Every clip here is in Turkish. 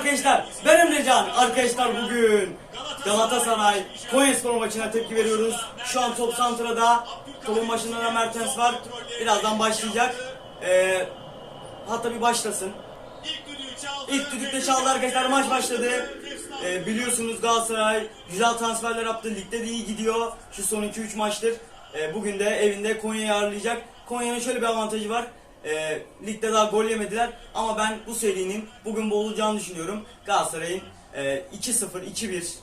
arkadaşlar. Ben Emrecan. Arkadaşlar bugün Galatasaray Konyaspor maçına tepki veriyoruz. Şu an top santrada. Topun başında da Mertens var. Birazdan başlayacak. Ee, hatta bir başlasın. İlk düdükte çaldı arkadaşlar maç başladı. Ee, biliyorsunuz Galatasaray güzel transferler yaptı. Ligde de iyi gidiyor. Şu son 2-3 maçtır. Ee, bugün de evinde Konya'yı ağırlayacak. Konya'nın şöyle bir avantajı var. Ee, ligde daha gol yemediler. Ama ben bu serinin bugün bol olacağını düşünüyorum. Galatasaray'ın e, 2-0, 2-1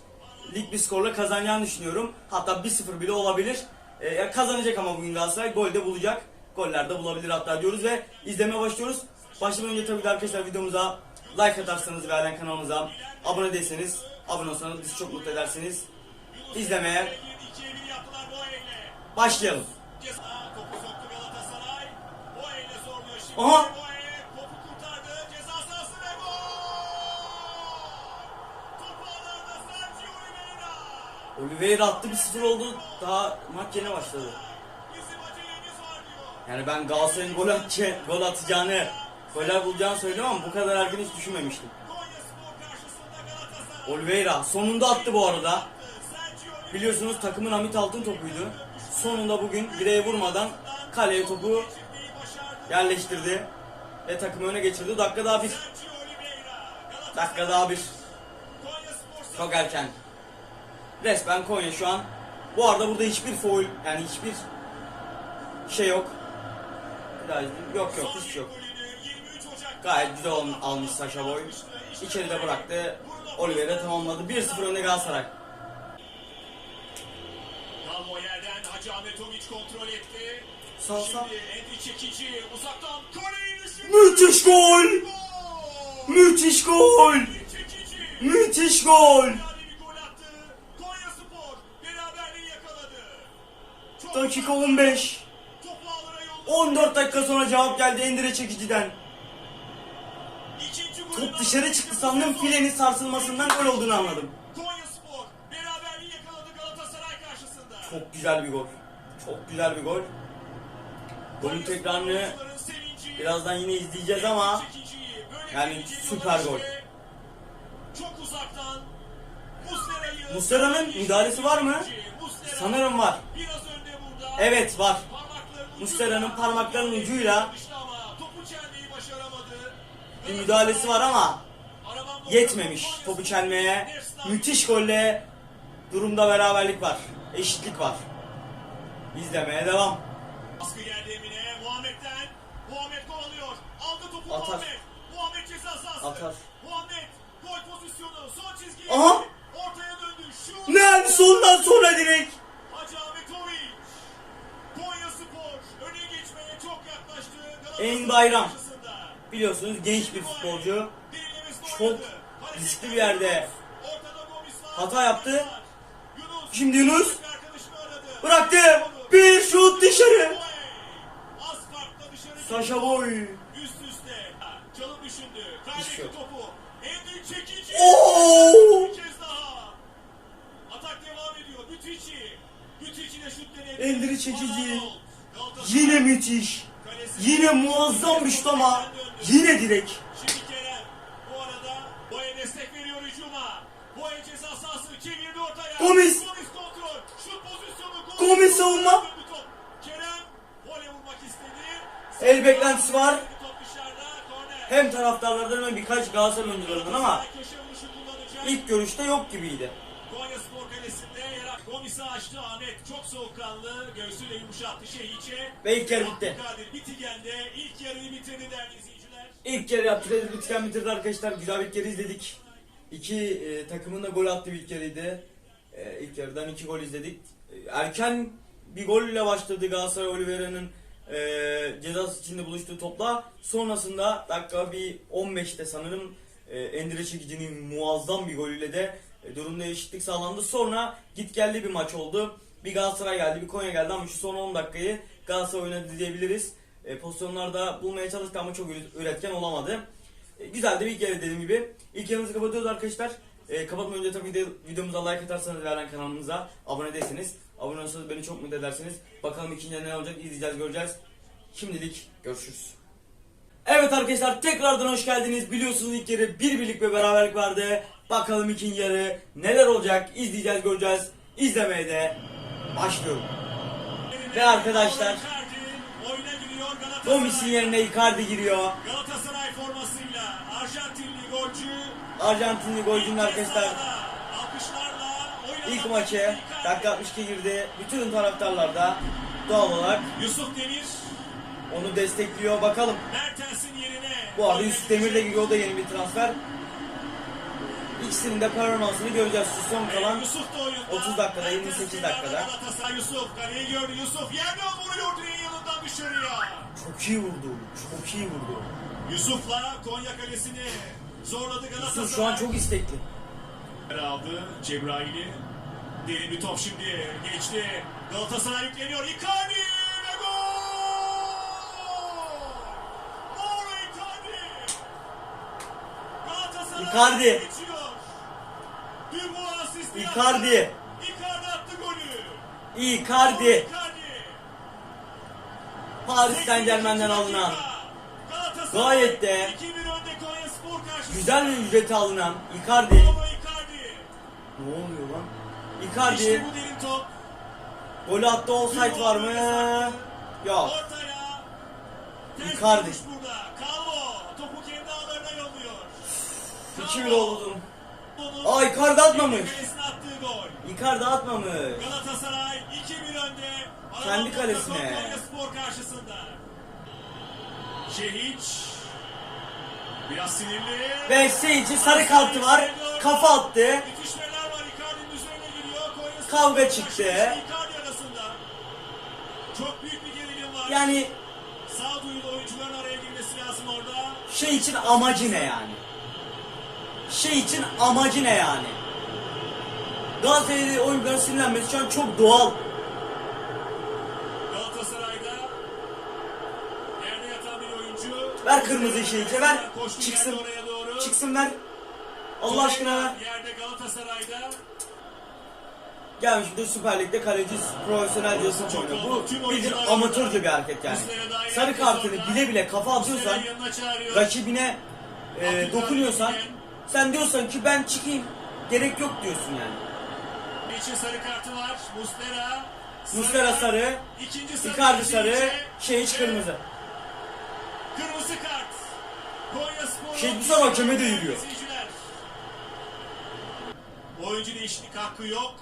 lig bir skorla kazanacağını düşünüyorum. Hatta 1-0 bile olabilir. Ee, kazanacak ama bugün Galatasaray. Gol de bulacak. Goller de bulabilir hatta diyoruz ve izlemeye başlıyoruz. Başlamadan önce tabii ki arkadaşlar videomuza like atarsanız ve halen kanalımıza abone değilseniz abone olsanız bizi çok mutlu edersiniz. İzlemeye başlayalım. Aha! Oliveira attı 1-0 oldu. Daha maç yeni başladı. Yani ben Galatasaray'ın gol, atacağını, gol atacağını, goller bulacağını söylüyorum ama bu kadar erken hiç düşünmemiştim. Oliveira sonunda attı bu arada. Biliyorsunuz takımın Hamit Altın topuydu. Sonunda bugün direğe vurmadan kaleye topu yerleştirdi. Ve takımı öne geçirdi. Dakika daha bir. Dakika daha bir. Çok erken. Resmen Konya şu an. Bu arada burada hiçbir foul yani hiçbir şey yok. Yok yok hiç yok. Gayet güzel al- almış Saşa Boy. İçeride bıraktı. Oliveira tamamladı. 1-0 önde Galatasaray. Dalmo yerden Hacı Ahmetoviç kontrol etti. Koleyi düşürdü. Müthiş gol! Müthiş gol! Müthiş gol! Dakika uzaktan 15. Topu ağlara yolladı. 14 dakika sonra cevap geldi Endire Çekici'den. Top dışarı çıktı sandım filenin sarsılmasından gol olduğunu anladım. Çok güzel bir gol. Çok güzel bir gol. Golün tekrarını birazdan yine izleyeceğiz ama yani süper gol. Çok uzaktan Muslera'nın müdahalesi var mı? Sanırım var. Evet var. Muslera'nın parmaklarının ucuyla. Bir müdahalesi var ama yetmemiş topu çelmeye. Müthiş golle durumda beraberlik var. Eşitlik var. İzlemeye devam. Baskı geldi Emine. Muhammed'den. Muhammed kovalıyor. Aldı topu Atar. Muhammed. Muhammed ceza sahası. Atar. Muhammed gol pozisyonu. Son çizgi. Aha. Ortaya döndü. Şut. Ne sondan sonra direkt. Hacı Ahmetoviç. Konya Spor öne geçmeye çok yaklaştı. Galatasaray En Bayram. Biliyorsunuz genç bir futbolcu. Çok riskli bir yerde hata yaptı. Şimdi Yunus bıraktı. Bir şut dışarı. Saşa Boy. Üst üste. Çalım düşündü. Kaybetti topu. Endri çekici. Oo! Bir kez daha. Atak devam ediyor. Müthiçi. Müthiçi de şut denedi. Endri çekici. Yine müthiş. kalesi. Yine muazzam bir şut ama yine direkt. Şimdi Kerem. Bu arada Boya destek veriyor hücuma. Boya ceza sahası çevirdi ortaya. Gomis. Gomis kontrol. Şut pozisyonu. Gomis savunma. Top. Kerem. Voley vurmak istedi. El beklentisi var. Hem taraftarlardan hem birkaç Galatasaray oyuncularından ama ilk görüşte yok gibiydi. Konya Spor Kalesi'nde Gomis'i açtı Ahmet. Çok soğukkanlı. Göğsüyle yumuşattı Şehiç'e. Ve ilk yarı bitti. Abdülkadir Bitigen'de ilk yarıyı bitirdi değerli izleyiciler. İlk yarı. Redir Bitken bitirdi arkadaşlar. Güzel bir ilk yarı izledik. İki e, takımın da gol attığı bir ilk yarıydı. E, ilk yarıdan iki gol izledik. E, erken bir golle başladı Galatasaray Oliveira'nın e, cezası içinde buluştuğu topla. Sonrasında dakika bir 15'te sanırım e, Endire Çekici'nin muazzam bir golüyle de e, durumda eşitlik sağlandı. Sonra git geldi bir maç oldu. Bir Galatasaray geldi, bir Konya geldi ama şu son 10 dakikayı Galatasaray oynadı diyebiliriz. E, pozisyonlarda bulmaya çalıştı ama çok üret- üretken olamadı. E, güzel de bir yarı dediğim gibi. İlk yarımızı kapatıyoruz arkadaşlar. E, kapatmadan önce tabii video, videomuza like atarsanız ve kanalımıza abone değilseniz abone olursanız beni çok mutlu edersiniz. Bakalım ikinci ne olacak izleyeceğiz göreceğiz. Şimdilik görüşürüz. Evet arkadaşlar tekrardan hoş geldiniz. Biliyorsunuz ilk yarı bir birlik ve beraberlik vardı. Bakalım ikinci yarı neler olacak izleyeceğiz göreceğiz. İzlemeye de başlıyorum. Ve arkadaşlar. Gomis'in yerine Icardi giriyor. Galatasaray formasıyla Arjantinli golcü Arjantinli golcünün arkadaşlar ilk maçı dakika 62 girdi. Bütün taraftarlar da doğal olarak Yusuf Demir onu destekliyor. Bakalım. Yerine Bu arada Yusuf Demir de giriyor. O da yeni bir transfer. İkisinin de performansını göreceğiz. Şu son kalan Yusuf da oyunda. 30 dakikada, Mertens 28 kenarda dakikada. Yusuf kaleyi gördü Yusuf yerden vuruyor direğin yanından dışarıya. çok iyi vurdu. Çok iyi vurdu. Yusuf'la Konya kalesini zorladı Galatasaray. Yusuf şu an çok istekli. aldı Cebrail'i. Derin bir top şimdi geçti. Galatasaray yükleniyor. Icardi ve gol! Mauro Icardi! Galatasaray Icardi. geçiyor. Dubois yaptı. Icardi. Icardi attı golü. Icardi. Icardi. Paris Saint Germain'den alınan. Gayet de 2-1 güzel bir ücreti alınan Icardi. Ne oluyor lan? İşte Icardi bu derin top. golü attı offside var mı? Yok. Ortaya. Icardi. burada. Calvo topu kendi ağlarına yolluyor. 2-1 oldu. Aa Icardi atmamış. gol. Icardi atmamış. Galatasaray 2-1 önde. Kendi kalesine. Spor karşısında. Şehiç. Biraz sinirli. Ve şey için sarı kartı var. Kafa attı. İtişmeler var. Icardi'nin üzerine giriyor. Konya Spor Kavga çıktı. Icardi arasında. Çok büyük bir gerilim var. Yani Sağduyulu oyuncuların araya girmesi lazım orada. şey için amacı ne yani? Şey için amacı ne yani? Galatasaray'da oyuncuların sinirlenmesi şu an çok doğal. Galatasaray'da yerde yatan bir oyuncu. Ver kırmızı şeyi, ver. Koştu Çıksın. Çıksın ver. Allah aşkına ver. Yerde Galatasaray'da. Gelmiş bir de Süper Lig'de kaleci profesyonel diyorsun oynuyor. Bu bildiğin amatörce bir hareket yani. Sarı kartını bile bile kafa atıyorsan, rakibine e, dokunuyorsan, sen diyorsan ki ben çıkayım. Gerek yok diyorsun yani. için sarı kartı var. Muslera. Muslera sarı, İkinci sarı. Icardi sarı. Şehiç kırmızı. Kırmızı kart. Konya Spor. Şehiç bu sefer hakeme de yürüyor. Oyuncu değişiklik hakkı yok.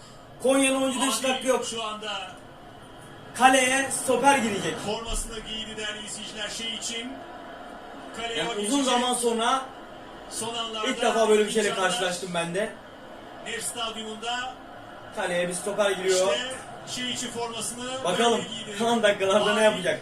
Konya'nın oyuncu değişiklik hakkı yok. Şu anda Kaleye stoper girecek. formasını giydi değerli izleyiciler şey için. Kaleye Yani uzun geçecek. zaman sonra Son anlarda ilk defa böyle bir şeyle karşılaştım ben de. Nef Stadyumunda Kaleye bir stoper giriyor. işte şey için formasını Bakalım kalan dakikalarda ne yapacak?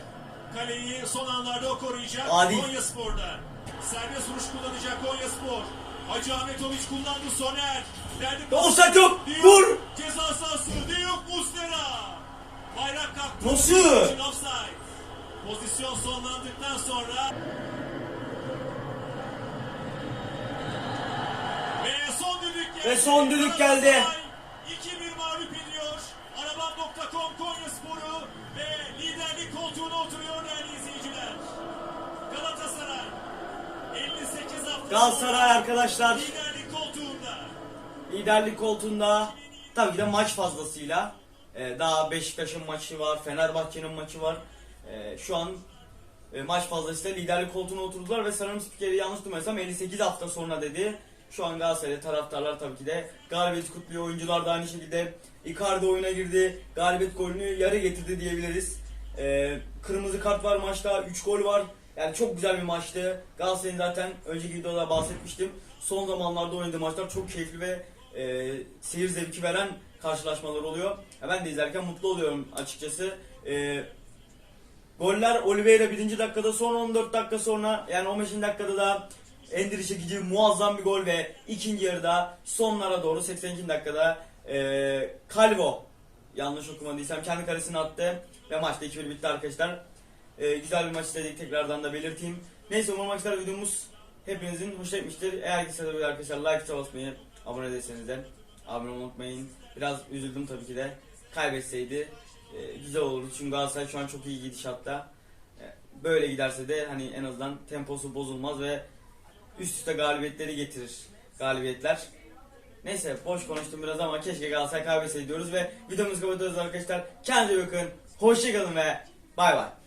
Kaleyi son anlarda o koruyacak. Adil. Konya Spor'da. Serbest vuruş kullanacak Konya Spor. Hacı Ahmetoviç kullandı Soner. Verdi Offside yok. Vur. Ceza sahası. Diyok Muslera. Bayrak kalktı. Nasıl? Pozisyon sonlandıktan sonra ve son düdük geldi. Ve son düdük geldi. Galatasaray arkadaşlar liderlik koltuğunda. liderlik koltuğunda tabii ki de maç fazlasıyla e, daha Beşiktaş'ın maçı var, Fenerbahçe'nin maçı var. E, şu an e, maç fazlasıyla liderlik koltuğuna oturdular ve sanırım spikeri yanlış duymadıysam 58 hafta sonra dedi. Şu an Galatasaray'da taraftarlar tabii ki de galibiyet kutluyor. Oyuncular da aynı şekilde Icardi oyuna girdi. Galibiyet golünü yarı getirdi diyebiliriz. E, kırmızı kart var maçta. 3 gol var. Yani çok güzel bir maçtı. Galatasaray'ın zaten önceki videoda bahsetmiştim. Son zamanlarda oynadığı maçlar çok keyifli ve e, seyir zevki veren karşılaşmalar oluyor. Ya ben de izlerken mutlu oluyorum açıkçası. E, Goller Oliveira birinci dakikada son 14 dakika sonra yani 15. dakikada da endiri çekici muazzam bir gol ve ikinci yarıda sonlara doğru 82. dakikada e, Calvo yanlış okumadıysam kendi kalesine attı ve maçta 2-1 bitti arkadaşlar. E, güzel bir maç izledik tekrardan da belirteyim. Neyse umarım arkadaşlar videomuz hepinizin hoşuna gitmiştir. Eğer ki size arkadaşlar like basmayı, abone değilseniz de abone olmayı unutmayın. Biraz üzüldüm tabii ki de. Kaybetseydi e, güzel olurdu çünkü Galatasaray şu an çok iyi gidişatta. E, Böyle giderse de hani en azından temposu bozulmaz ve üst üste galibiyetleri getirir. Galibiyetler. Neyse boş konuştum biraz ama keşke Galatasaray kaybetseydi diyoruz ve videomuzu kapatıyoruz arkadaşlar. Kendinize bakın. Hoşçakalın ve bay bay.